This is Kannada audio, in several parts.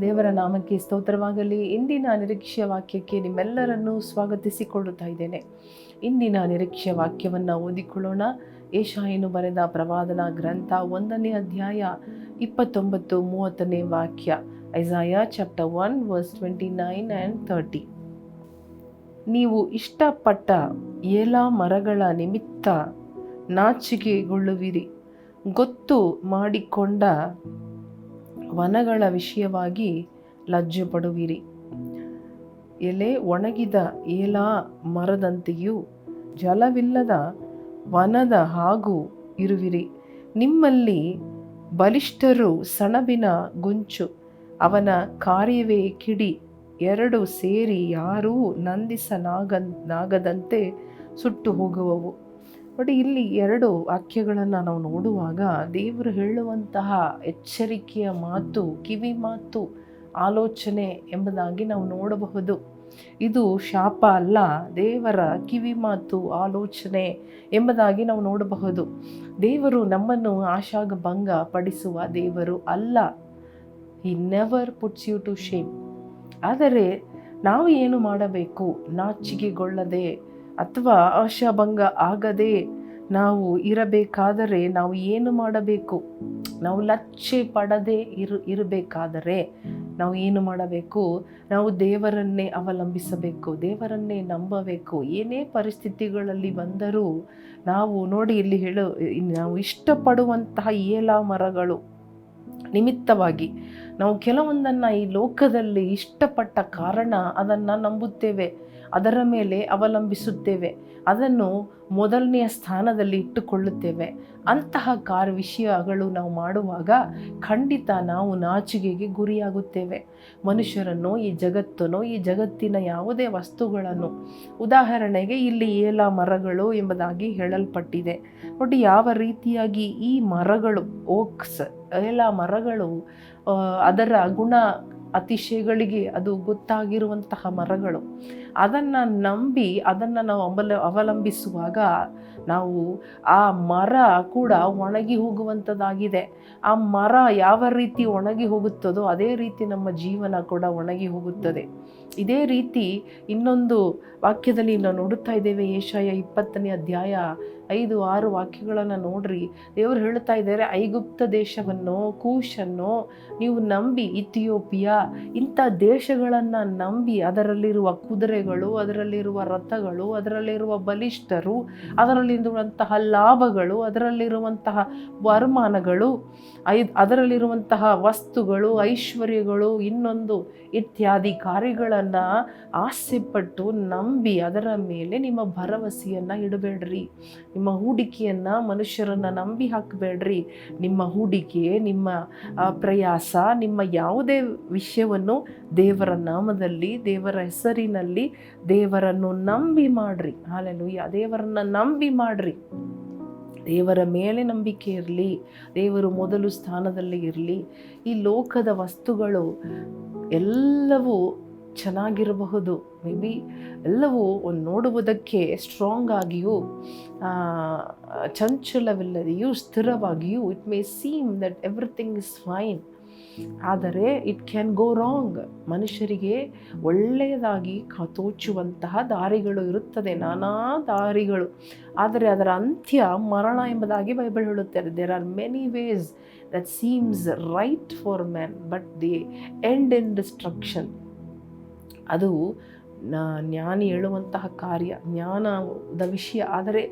ದೇವರ ನಾಮಕ್ಕೆ ಸ್ತೋತ್ರವಾಗಲಿ. ಇಂದಿನ ನಿರೀಕ್ಷೆಯ ವಾಕ್ಯಕ್ಕೆ ನಿಮ್ಮೆಲ್ಲರನ್ನೂ ಸ್ವಾಗತಿಸಿಕೊಳ್ಳುತ್ತಾ ಇದ್ದೇನೆ. ಇಂದಿನ ನಿರೀಕ್ಷೆಯ ವಾಕ್ಯವನ್ನು ಓದಿಕೊಳ್ಳೋಣ. ಏಷಾಯನು ಬರೆದ ಪ್ರವಾದನ ಗ್ರಂಥ ಒಂದನೇ ಅಧ್ಯಾಯ ಇಪ್ಪತ್ತೊಂಬತ್ತು ಮೂವತ್ತನೇ ವಾಕ್ಯ, Isaiah chapter one verse twenty nine and thirty ನೀವು ಇಷ್ಟಪಟ್ಟ ಏಲ ಮರಗಳ ನಿಮಿತ್ತ ನಾಚಿಕೆಗೊಳ್ಳುವಿರಿ. ಗೊತ್ತು ಮಾಡಿಕೊಂಡ ವನಗಳ ವಿಷಯವಾಗಿ ಲಜ್ಜೆ ಪಡುವಿರಿ. ಎಲೆ ಒಣಗಿದ ಏಲಾ ಮರದಂತೆಯೂ ಜಲವಿಲ್ಲದ ವನದ ಹಾಗೂ ಇರುವಿರಿ. ನಿಮ್ಮಲ್ಲಿ ಬಲಿಷ್ಠರು ಸಣಬಿನ ಗುಂಚು, ಅವನ ಕಾರ್ಯವೇ ಕಿಡಿ, ಎರಡು ಸೇರಿ ಯಾರೂ ನಂದಿಸಲಾಗನಾಗದಂತೆ ಸುಟ್ಟು ಹೋಗುವವು. ನೋಡಿ ಇಲ್ಲಿ ಎರಡು ವಾಕ್ಯಗಳನ್ನು ನಾವು ನೋಡುವಾಗ ದೇವರು ಹೇಳುವಂತಹ ಎಚ್ಚರಿಕೆಯ ಮಾತು, ಕಿವಿ ಮಾತು, ಆಲೋಚನೆ ಎಂಬುದಾಗಿ ನಾವು ನೋಡಬಹುದು. ಇದು ಶಾಪ ಅಲ್ಲ, ದೇವರ ಕಿವಿ ಮಾತು, ಆಲೋಚನೆ ಎಂಬುದಾಗಿ ನಾವು ನೋಡಬಹುದು. ದೇವರು ನಮ್ಮನ್ನು ಆಶಾಗ ಭಂಗ ಪಡಿಸುವ ದೇವರು ಅಲ್ಲ. ಈ never puts you to shame ಆದರೆ ನಾವು ಏನು ಮಾಡಬೇಕು? ನಾಚಿಕೆಗೊಳ್ಳದೆ ಅಥವಾ ಆಶಾಭಂಗ ಆಗದೆ ನಾವು ಇರಬೇಕಾದರೆ ನಾವು ಏನು ಮಾಡಬೇಕು? ನಾವು ಲಚ್ಚೆ ಪಡದೆ ಇರು, ಇರಬೇಕಾದರೆ ನಾವು ಏನು ಮಾಡಬೇಕು? ನಾವು ದೇವರನ್ನೇ ಅವಲಂಬಿಸಬೇಕು, ದೇವರನ್ನೇ ನಂಬಬೇಕು. ಏನೇ ಪರಿಸ್ಥಿತಿಗಳಲ್ಲಿ ಬಂದರೂ ನಾವು ನೋಡಿ ಇಲ್ಲಿ ಹೇಳು, ನಾವು ಇಷ್ಟಪಡುವಂತಹ ಏಲ ಮರಗಳು ನಿಮಿತ್ತವಾಗಿ ನಾವು ಕೆಲವೊಂದನ್ನು ಈ ಲೋಕದಲ್ಲಿ ಇಷ್ಟಪಟ್ಟ ಕಾರಣ ಅದನ್ನು ನಂಬುತ್ತೇವೆ. ಅದರ ಮೇಲೆ ಅವಲಂಬಿಸುತ್ತೇವೆ. ಅದನ್ನು ಮೊದಲನೆಯ ಸ್ಥಾನದಲ್ಲಿ ಇಟ್ಟುಕೊಳ್ಳುತ್ತೇವೆ. ಅಂತಹ ಕಾರ್ ವಿಷಯಗಳು ನಾವು ಮಾಡುವಾಗ ಖಂಡಿತ ನಾವು ನಾಚಿಕೆಗೆ ಗುರಿಯಾಗುತ್ತೇವೆ. ಮನುಷ್ಯರನ್ನು, ಈ ಜಗತ್ತನ್ನು ಈ ಜಗತ್ತಿನ ಯಾವುದೇ ವಸ್ತುಗಳನ್ನು, ಉದಾಹರಣೆಗೆ ಇಲ್ಲಿ ಏಲ ಮರಗಳು ಎಂಬುದಾಗಿ ಹೇಳಲ್ಪಟ್ಟಿದೆ. ನೋಡಿ ಯಾವ ರೀತಿಯಾಗಿ ಈ ಮರಗಳು, ಓಕ್ಸ್, ಏಲ ಮರಗಳು ಅದರ ಗುಣ ಅತಿಶಯಗಳಿಗೆ ಅದು ಗೊತ್ತಾಗಿರುವಂತಹ ಮರಗಳು. ಅದನ್ನು ನಂಬಿ ಅದನ್ನು ನಾವು ಅವಲ ಅವಲಂಬಿಸುವಾಗ ನಾವು ಆ ಮರ ಕೂಡ ಒಣಗಿ ಹೋಗುವಂಥದ್ದಾಗಿದೆ ಆ ಮರ ಯಾವ ರೀತಿ ಒಣಗಿ ಹೋಗುತ್ತದೋ ಅದೇ ರೀತಿ ನಮ್ಮ ಜೀವನ ಕೂಡ ಒಣಗಿ ಹೋಗುತ್ತದೆ. ಇದೇ ರೀತಿ ಇನ್ನೊಂದು ವಾಕ್ಯದಲ್ಲಿ ನಾವು ನೋಡುತ್ತಾ ಇದ್ದೇವೆ, ಏಷಾಯ ಇಪ್ಪತ್ತನೇ ಅಧ್ಯಾಯ ಐದು, ಆರು ವಾಕ್ಯಗಳನ್ನು ನೋಡ್ರಿ. ದೇವರು ಹೇಳ್ತಾ ಇದ್ದಾರೆ, ಐಗುಪ್ತ ದೇಶವನ್ನು ಕೂಶನ್ನು ನೀವು ನಂಬಿ, ಇಥಿಯೋಪಿಯಾ, ಇಂಥ ದೇಶಗಳನ್ನು ನಂಬಿ ಅದರಲ್ಲಿರುವ ಕುದುರೆಗಳು, ಅದರಲ್ಲಿರುವ ರಥಗಳು, ಅದರಲ್ಲಿರುವ ಬಲಿಷ್ಠರು ಅದರಲ್ಲಿರುವಂತಹ ಲಾಭಗಳು, ಅದರಲ್ಲಿರುವಂತಹ ವರಮಾನಗಳು ಐ ಅದರಲ್ಲಿರುವಂತಹ ವಸ್ತುಗಳು, ಐಶ್ವರ್ಯಗಳು, ಇನ್ನೊಂದು ಇತ್ಯಾದಿ ಕಾರ್ಯಗಳನ್ನು ಆಸೆಪಟ್ಟು ನಂಬಿ ಅದರ ಮೇಲೆ ನಿಮ್ಮ ಭರವಸೆಯನ್ನು ಇಡಬೇಡ್ರಿ. ನಿಮ್ಮ ಹೂಡಿಕೆಯನ್ನು ಮನುಷ್ಯರನ್ನು ನಂಬಿ ಹಾಕಬೇಡ್ರಿ. ನಿಮ್ಮ ಹೂಡಿಕೆ, ನಿಮ್ಮ ಪ್ರಯಾಸ, ನಿಮ್ಮ ಯಾವುದೇ ವಿಷಯವನ್ನು ದೇವರ ನಾಮದಲ್ಲಿ, ದೇವರ ಹೆಸರಿನಲ್ಲಿ ದೇವರನ್ನು ನಂಬಿ ಮಾಡ್ರಿ. ಹಾಲೆಲುಯ್ಯ ದೇವರನ್ನು ನಂಬಿ ಮಾಡ್ರಿ. ದೇವರ ಮೇಲೆ ನಂಬಿಕೆ ಇರಲಿ, ದೇವರು ಮೊದಲು ಸ್ಥಾನದಲ್ಲಿ ಇರಲಿ, ಈ ಲೋಕದ ವಸ್ತುಗಳು ಎಲ್ಲವೂ ಚೆನ್ನಾಗಿರಬಹುದು. ಮೇ ಬಿ ಎಲ್ಲವೂ ಒಂದು ನೋಡುವುದಕ್ಕೆ ಸ್ಟ್ರಾಂಗ್ ಆಗಿಯೂ ಚಂಚಲವಿಲ್ಲದೆಯೂ, ಸ್ಥಿರವಾಗಿಯೂ it may seem that everything is fine ಆದರೆ ಇಟ್ ಕ್ಯಾನ್ ಗೋ ರಾಂಗ್ ಮನುಷ್ಯರಿಗೆ ಒಳ್ಳೆಯದಾಗಿ ತೋಚುವಂತಹ ದಾರಿಗಳು ಇರುತ್ತದೆ, ನಾನಾ ದಾರಿಗಳು. ಆದರೆ ಅದರ ಅಂತ್ಯ ಮರಣ ಎಂಬುದಾಗಿ ಬೈಬಲ್ ಹೇಳುತ್ತಾರೆ. There are many ways that seems right for man but the end in destruction ಅದು ಜ್ಞಾನಿ ಹೇಳುವಂತಹ ಕಾರ್ಯ, ಜ್ಞಾನದ ವಿಷಯ. ಆದರೆ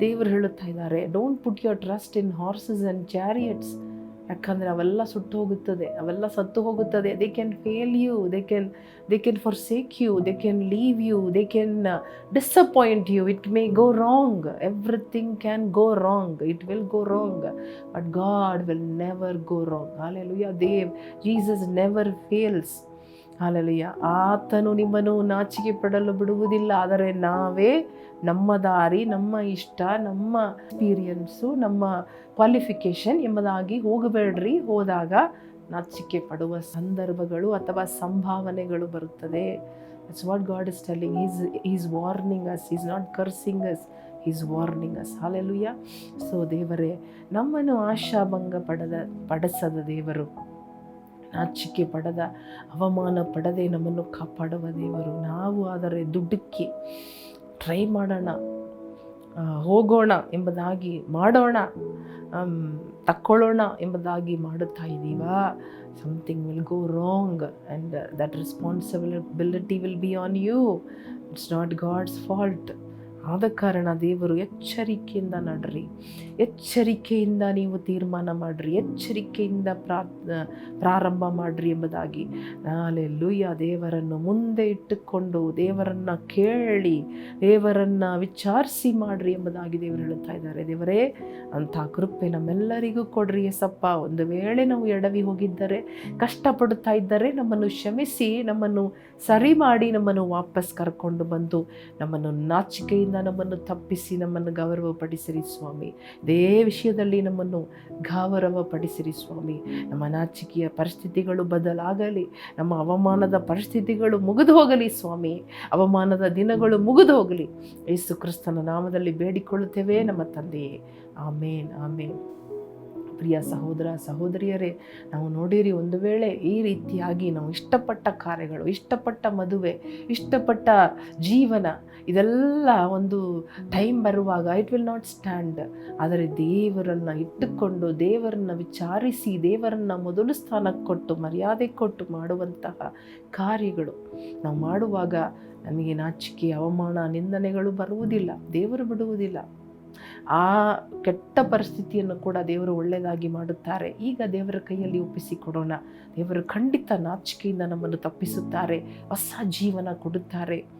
ದೇವರು ಹೇಳುತ್ತಾ ಇದ್ದಾರೆ don't put your trust in horses and chariots ಯಾಕಂದರೆ ಅವೆಲ್ಲ ಸುಟ್ಟು ಹೋಗುತ್ತದೆ, ಅವೆಲ್ಲ ಸತ್ತು ಹೋಗುತ್ತದೆ. They can fail you they can they can forsake you they can leave you they can disappoint you it may go wrong everything can go wrong it will go wrong but God will never go wrong hallelujah Dev Jesus never fails hallelujah. ಆತನು ನಿಮ್ಮನ್ನು ನಾಚಿಕೆ ಪಡಲು ಬಿಡುವುದಿಲ್ಲ, ಆದರೆ ನಾವೇ ನಮ್ಮ ದಾರಿ, ನಮ್ಮ ಇಷ್ಟ, ನಮ್ಮ ಎಕ್ಸ್ಪೀರಿಯನ್ಸು ನಮ್ಮ ಕ್ವಾಲಿಫಿಕೇಷನ್ ಎಂಬುದಾಗಿ ಹೋಗಬೇಡ್ರಿ. ಹೋದಾಗ ನಾಚಿಕೆ ಪಡುವ ಸಂದರ್ಭಗಳು ಅಥವಾ ಸಂಭಾವನೆಗಳು ಬರುತ್ತದೆ. It's what God is telling is is warning us is not cursing us is warning us hallelujah so ದೇವರೇ, ನಮ್ಮನ್ನು ಆಶಾಭಂಗ ಪಡದ, ಪಡಿಸದ ದೇವರು. ನಾಚಿಕೆ ಪಡದ, ಅವಮಾನ ಪಡದೆ ನಮ್ಮನ್ನು ಕಾಪಾಡುವ ದೇವರು. ನಾವು ಆದರೆ ದುಡ್ಡಕ್ಕೆ ಟ್ರೈ ಮಾಡೋಣ ಹೋಗೋಣ ಎಂಬುದಾಗಿ ಮಾಡೋಣ ತಕ್ಕೊಳ್ಳೋಣ ಎಂಬುದಾಗಿ ಮಾಡುತ್ತಾ ಇದ್ದೀವಾ. Something will go wrong and that responsibility will be on you it's not God's fault ಆದ ಕಾರಣ ದೇವರು ಎಚ್ಚರಿಕೆಯಿಂದ ನಡ್ರಿ. ಎಚ್ಚರಿಕೆಯಿಂದ ನೀವು ತೀರ್ಮಾನ ಮಾಡಿರಿ. ಎಚ್ಚರಿಕೆಯಿಂದ ಪ್ರಾ ಪ್ರಾರಂಭ ಮಾಡಿರಿ ಎಂಬುದಾಗಿ ನಾಳೆ ಲುಯ್ಯ ದೇವರನ್ನು ಮುಂದೆ ಇಟ್ಟುಕೊಂಡು ದೇವರನ್ನು ಕೇಳಿ, ದೇವರನ್ನು ವಿಚಾರಿಸಿ ಮಾಡಿರಿ ಎಂಬುದಾಗಿ ದೇವರು ಹೇಳುತ್ತಾ ಇದ್ದಾರೆ. ದೇವರೇ, ಅಂಥ ಕೃಪೆ ನಮ್ಮೆಲ್ಲರಿಗೂ ಕೊಡ್ರಿ ಎಸಪ್ಪ ಒಂದು ವೇಳೆ ನಾವು ಎಡವಿ ಹೋಗಿದ್ದರೆ, ಕಷ್ಟಪಡುತ್ತಾ ಇದ್ದರೆ ನಮ್ಮನ್ನು ಕ್ಷಮಿಸಿ, ನಮ್ಮನ್ನು ಸರಿ ಮಾಡಿ, ನಮ್ಮನ್ನು ವಾಪಸ್ ಕರ್ಕೊಂಡು ಬಂದು, ನಮ್ಮನ್ನು ನಾಚಿಕೆಯಿಂದ ನಮ್ಮನ್ನು ತಪ್ಪಿಸಿ ನಮ್ಮನ್ನು ಗೌರವಪಡಿಸಿರಿ ಸ್ವಾಮಿ. ಇದೇ ವಿಷಯದಲ್ಲಿ ನಮ್ಮನ್ನು ಗೌರವಪಡಿಸಿರಿ ಸ್ವಾಮಿ. ನಮ್ಮ ನಾಚಿಕೆಯ ಪರಿಸ್ಥಿತಿಗಳು ಬದಲಾಗಲಿ, ನಮ್ಮ ಅವಮಾನದ ಪರಿಸ್ಥಿತಿಗಳು ಮುಗಿದು ಹೋಗಲಿ ಸ್ವಾಮಿ. ಅವಮಾನದ ದಿನಗಳು ಮುಗಿದು ಹೋಗಲಿ ಯೇಸು ಕ್ರಿಸ್ತನ ನಾಮದಲ್ಲಿ ಬೇಡಿಕೊಳ್ಳುತ್ತೇವೆ ನಮ್ಮ ತಂದೆಯೇ. ಆಮೇನ್ ಆಮೇನ್. ಪ್ರಿಯ ಸಹೋದರ, ಸಹೋದರಿಯರೇ, ನಾವು ನೋಡಿರಿ ಒಂದು ವೇಳೆ ಈ ರೀತಿಯಾಗಿ ನಾವು ಇಷ್ಟಪಟ್ಟ ಕಾರ್ಯಗಳು, ಇಷ್ಟಪಟ್ಟ ಮದುವೆ, ಇಷ್ಟಪಟ್ಟ ಜೀವನ ಇದೆಲ್ಲ ಒಂದು ಟೈಮ್ ಬರುವಾಗ ಇಟ್ ವಿಲ್ ನಾಟ್ ಸ್ಟ್ಯಾಂಡ್ ಆದರೆ ದೇವರನ್ನು ಇಟ್ಟುಕೊಂಡು, ದೇವರನ್ನು ವಿಚಾರಿಸಿ, ದೇವರನ್ನು ಮೊದಲು ಸ್ಥಾನಕ್ಕೆ ಕೊಟ್ಟು, ಮರ್ಯಾದೆ ಕೊಟ್ಟು ಮಾಡುವಂತಹ ಕಾರ್ಯಗಳು. ನಾವು ಮಾಡುವಾಗ ನಮಗೆ ನಾಚಿಕೆ, ಅವಮಾನ, ನಿಂದನೆಗಳು ಬರುವುದಿಲ್ಲ, ದೇವರು ಬಿಡುವುದಿಲ್ಲ. ಆ ಕೆಟ್ಟ ಪರಿಸ್ಥಿತಿಯನ್ನು ಕೂಡ ದೇವರು ಒಳ್ಳೆಯದಾಗಿ ಮಾಡುತ್ತಾರೆ. ಈಗ ದೇವರ ಕೈಯಲ್ಲಿ ಒಪ್ಪಿಸಿಕೊಡೋಣ ದೇವರು ಖಂಡಿತ ನಾಚಿಕೆಯಿಂದ ನಮ್ಮನ್ನು ತಪ್ಪಿಸುತ್ತಾರೆ ಹೊಸ ಜೀವನ ಕೊಡುತ್ತಾರೆ.